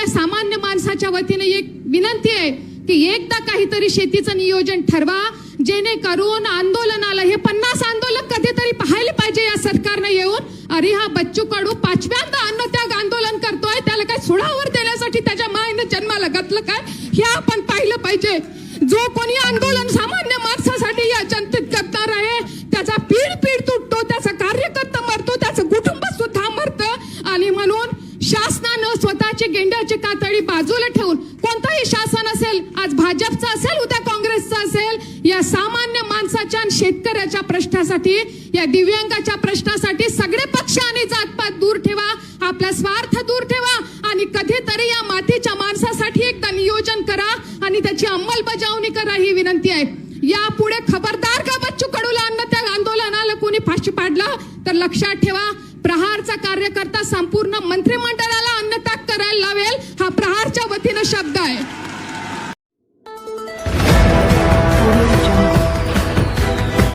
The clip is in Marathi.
या सामान्य माणसाच्या वतीने एक विनंती आहे की एकदा काहीतरी शेतीचं नियोजन ठरवा जेणेकरून आंदोलनाला हे पन्नास आंदोलन कधीतरी पाहायला पाहिजे या सरकारनं येऊन अरे हा बच्चू कडू पाचव्यांदा अन्न त्याग आंदोलन करतोय त्याला काय सोडावर देण्यासाठी त्याच्या मायने जन्माला घातलं काय? हे आपण पाहिलं पाहिजे. जो कोणी आंदोलन सामान्य माणसासाठी या जनतेत करणार आहे त्याचा पीड पीड तुटतो त्याचा कार्यकर्ता मरतो त्याचं कुटुंब सुद्धा मरतं. आणि म्हणून शास्त्र स्वतःची गेंड्याची कातडी बाजूला ठेवून कोणताही शासन असेल आज भाजपचं असेल उद्या काँग्रेसचं असेल या सामान्य माणसाच्या आणि शेतकऱ्याच्या प्रश्नासाठी या दिव्यांगाच्या प्रश्नासाठी सगळे पक्ष आणि जातपात दूर ठेवा आपला स्वार्थ दूर ठेवा आणि कधीतरी या मातीच्या माणसासाठी एकदा नियोजन करा आणि त्याची अंमलबजावणी करा ही विनंती आहे. यापुढे खबरदार का बच्चू कडूला अन्न त्या आंदोलनाला कोणी फाशी पाडला? तर लक्षात ठेवा प्रहारचा कार्यकर्ता संपूर्ण मंत्रिमंडळाला अन्नत्याग करायला लावेल हा प्रहारच्या वतीनं शब्द आहे.